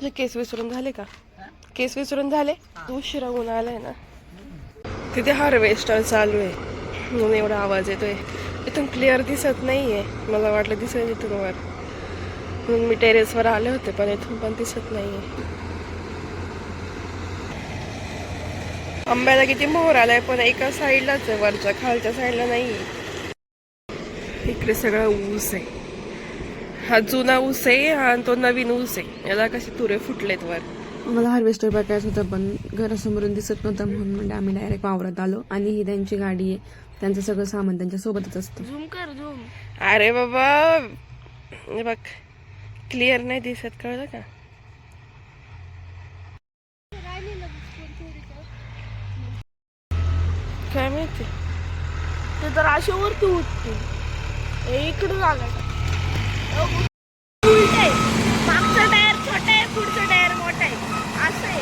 तुझे केस विसरून झाले का? केस विसरून झाले? तू उशिरा ऊन आलाय ना. तिथे हार्वेस्टर चालू आहे. म्हणून एवढा आवाज येतोय. इथून क्लिअर दिसत नाहीये. मला वाटलं दिसेल इथून वर. म्हणून मी टेरेसवर आले होते पण इथून पण दिसत नाहीये. आंब्याला किती मोहर आलाय पण एका साईडलाच आहे. वरच्या खालच्या साईडला नाही इकडे सगळा ऊस आहे. हा जुना ऊस आहे आणि तो नवीन ऊस आहे. याला कसे तुरे फुटलेत वर. मला हार्वेस्टर बघायचं होतं पण घरासमोरून दिसत नव्हतं म्हणून म्हणजे आम्ही डायरेक्ट वावरात आलो. आणि ही त्यांची गाडी आहे. त्यांचं सगळं सामान त्यांच्या सोबतच असतं. झूम कर झूम. अरे बाबा. हे बघ. क्लिअर नाही दिसत कळलं का? काय माहिती? ते तर असे वरती उठते. इकडं आहे मागचं टायर छोटा आहे पुढचं टायर मोठा आहे असं आहे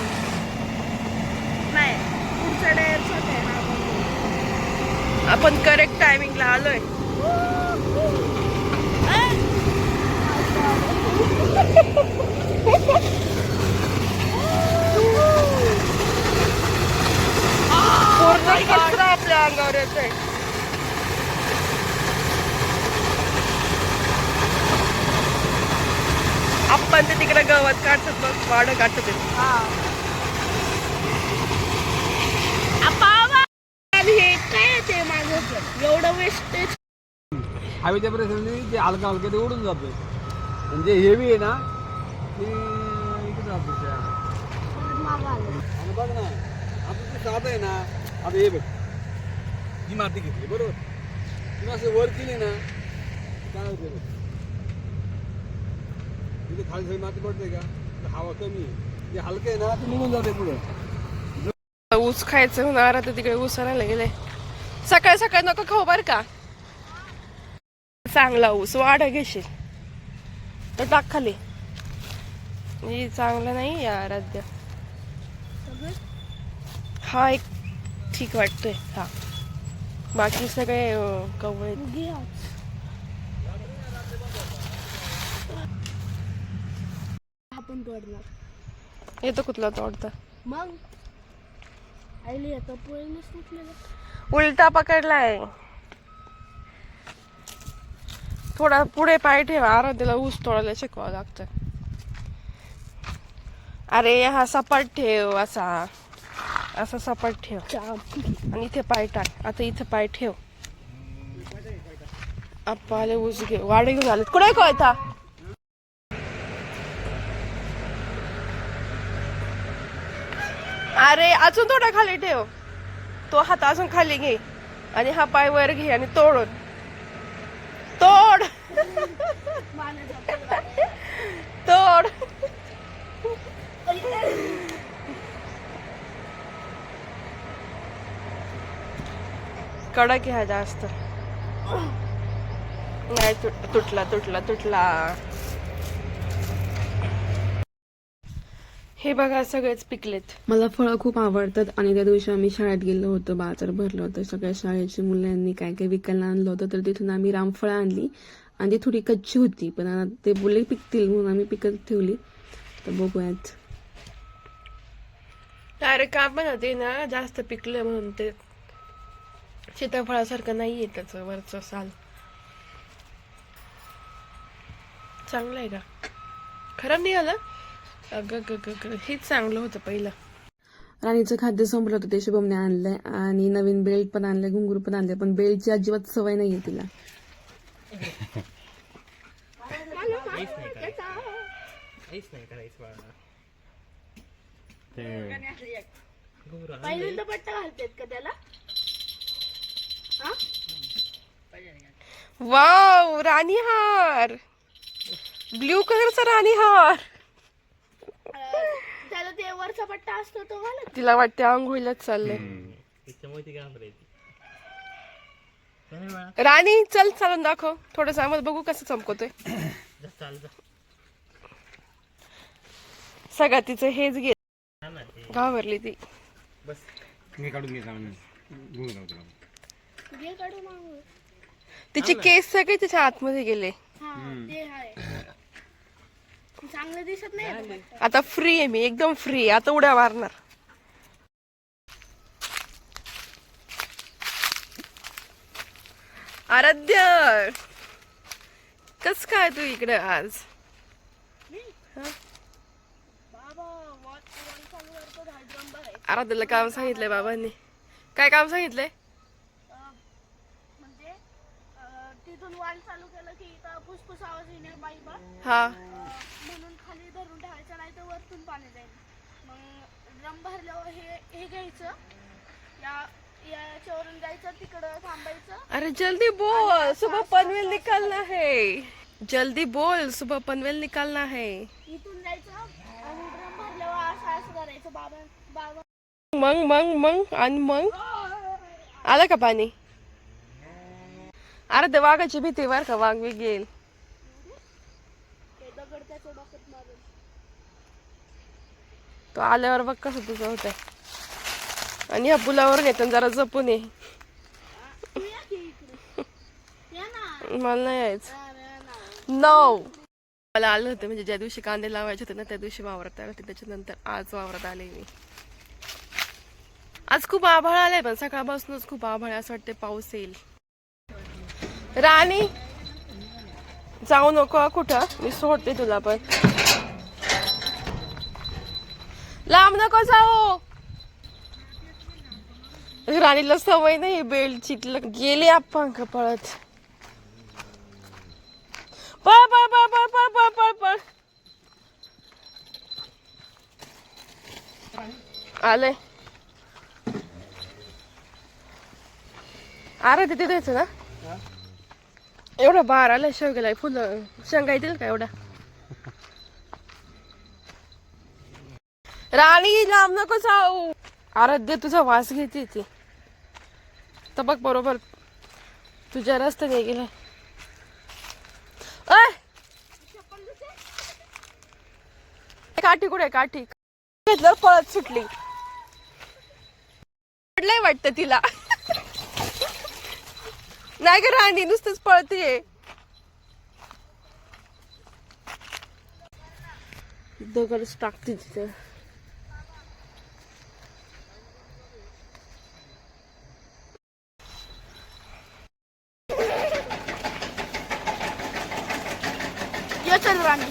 नाही पुढचं टायर छोटा आहे बघ. आपण करेक्ट टायमिंगला आलोय पूर्ण कचरा आपल्या अंगावर येतोय आपण ते तिकडे गवत काढतात बघ वाड काढतात ते. हा. काय ते माझं एवढं वेस्टेज हवेच्या परिस्थिती ते हलका हलका ते उडून जातोय. म्हणजे हेवी आहे ना ते इकडे जातो आणि बघ ना आता ते साधं आहे ना आता हे बघ. ही माती घेतली बरोबर? तुम्ही असं वर केली ना काय होते बघ? तिथे खाली सगळी माती पडते का? हवा कमी आहे. ते हलकं आहे ना ते निघून जाते पुढं. ऊस खायचं होणार आता तिकडे ऊस आणायला गेले. सकाळ सकाळ नको खाऊ बर का. चांगला ऊस वाढ घेशील. तर टाक खाली. हे चांगलं नाही या आराध्य. हा एक ठीक वाटतोय. हा. बाकी सगळे कवळे आपण तोडणार? येतो कुठला तोडता. मग? आईली आता पोळीने सुटलेलं उलटा पकडलाय. थोडा पुढे पाय ठेवा आराध्याला ऊस तोडायला शिकवावं लागतं. अरे हा सपाट ठेव असा. असा सपाट ठेव. आणि इथे पाय टाक. आता इथे पाय ठेव. आप्पा आले ऊस घे. वाडे घेऊन आले कुठे कळता अरे अजून थोडा खाली ठेव. तो हात अजून खाली घे आणि हा पाय वर घे आणि तोडून. तोड. तोड. कडक घ्या जास्त. नाही तुट- तुटला तुटला तुटला. हे बघा सगळेच पिकलेत. मला फळं खूप आवडतात आणि त्या दिवशी आम्ही शाळेत गेलो होतो बाजार भरलं होतं. सगळ्या शाळेच्या मुलांनी काय काय विकायला आणलं होतं तर तिथून आम्ही रामफळं आणली आणि ती थोडी कच्ची होती पण ते बोलले पिकतील म्हणून आम्ही पिकत ठेवली. तर बघूयात. अरे का पण ते ना जास्त पिकलं म्हणून ते सीताफळासारखं नाहीये त्याचं वरचं साल. चांगलं आहे का? खराब नाही आलं? अगं ग हेच चांगलं होतं पहिलं. राणीचं खाद्य संपलं होतं ते शुभमने आणलंय. आणि नवीन बेल्ट पण आणलंय घुंगरू पण आणलंय पण बेल्टची अजिबात सवय नाहीये तिला. पहिल्यांदा पट्टा घालतात का त्याला वाव राणी हार. ब्ल्यू कलरचा राणी हार. ते वरचा पट्टा असतो तो घालत तिला वाटते आंघोळीलाच चाललंय. राणी चल चालून दाखव. थोडस आम्हाला बघू कसं चमकवतोय सगळं तिचं हेच घे. घाबरली ती. मी काढून घे घे. काढून आंघोळ. तिचे केस सगळे तिच्या आतमध्ये गेले. हा ते आहे चांगलं दिसत नाही आता. फ्री आहे मी एकदम फ्री आता उड्या मारणार. आराध्य! कस काय तू इकडे आज? बाबा वॉल चालू करतो ड्रम आहे आराध्याला काम सांगितलंय बाबांनी. काय काम सांगितलंय? म्हणजे अं, तिथून वाल चालू केलं की इथं फुसफुस आवाज येणार पाईप हा म्हणून खाली धरून ठेवायचं नाही तर वरतून पाणी जाईल. मग ड्रम भरल्यावर हे हे घ्यायचं. या याच्यावरून जायचं तिकडं थांबायचं. अरे जल्दी बोल सुबह पनवेल निकलना है. जल्दी बोल सुबह पनवेल निकलना है. इथून जायचं आणि ड्रम भरल्यावर असं असं करायचं. बाबा बाबा. मग मग मग आणि मग? आलं का पाणी? अरे ते वाघाची भीती बर का वाघ बी गेल ते दगड त्याच्या डोक्यात मारून तो आल्यावर बघ कसं तुझं होत आणि ह्या पुलावर येतं जरा जपून ये. मला नाही यायचं. नऊ मला आलं होतं म्हणजे ज्या दिवशी कांदे लावायचे होते ना त्या दिवशी वावरत आले होते. त्याच्यानंतर आज वावरत आले मी. आज खूप आभाळ आलंय पण सकाळपासूनच खूप आभाळ असं वाटते पाऊस येईल. राणी जाऊ नको कुठं? मी सोडते तुला पण. लांब नको जाऊ. राणीला सवय नाही बेल्ट चिटलं. गेली आपण का पळत. पळ पळ पळ पळ पळ पळ पळ पळ. आले अरे तिथे द्यायचं ना? एवढा बार आलाय शेवग्याला. फुलं शेंगा येतील का एवढा राणी लांब नको जाऊ. आराध्य तुझा वास घेते ती. तर बघ बरोबर तुझ्या रस्त्याने गेला अय काठी कुठे काठी. घेतलं पळत सुटली. पडलंय वाटतं तिला. नाही ग राणी नुसतंच पळतीये. दगडच टाकते तिथं ये चल राणी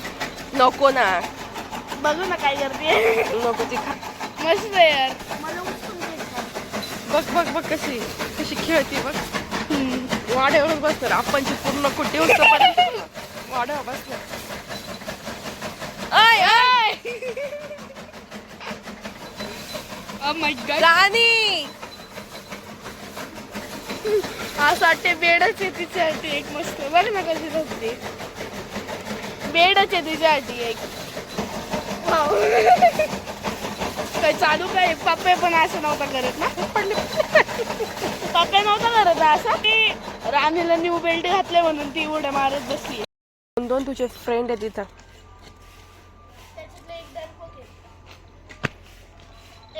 नको ना. बघू ना काय करते. नको ती खा. मस्त आहे यार. मला उचलून. बघ बघ बघ कशी कशी खेळते बघ. वाड्यावरच बसणार. आपणची पूर्ण कुठे पण. वाड्यावर बसणार. आय आय. राणी. असं वाटते बेडच आहे तिच्यासाठी एक मस्त. बघ ना कशी बसते बेडच आहे तिच्यासाठी एक. काय चालू काय? पप्पे पण असं नव्हता करत ना? पडले पप्पे नव्हता करत ना असं? की राणीला न्यू बेल्ट घातले म्हणून ती उड्या मारत बसली. दोन दोन तुझे फ्रेंड आहे तिथं त्याच्यातलं एक डरपोक आहे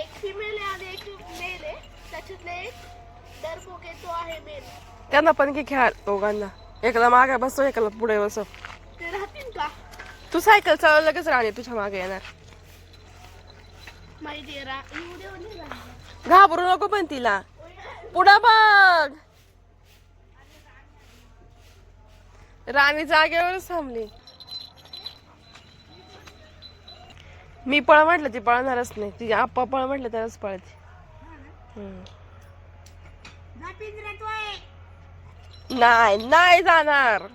एक फिमेल आहे आणि एक मेल आहे. त्याच्यातले एक डरपोक आहे तो आहे मेल त्यांना पण की खेळ दोघांना. एकाला मागे बसव एकाला पुढे का तू सायकल चालव लगेच राणी तुझ्या मागे येणार. घाबरू नको पण तिला. पुढं बघ. राणी जागेवरच थांबली. मी पळ म्हटलं ती पळणारच नाही. ती आप्पा पळ म्हटलं तरच पळते. नाही नाही जाणार.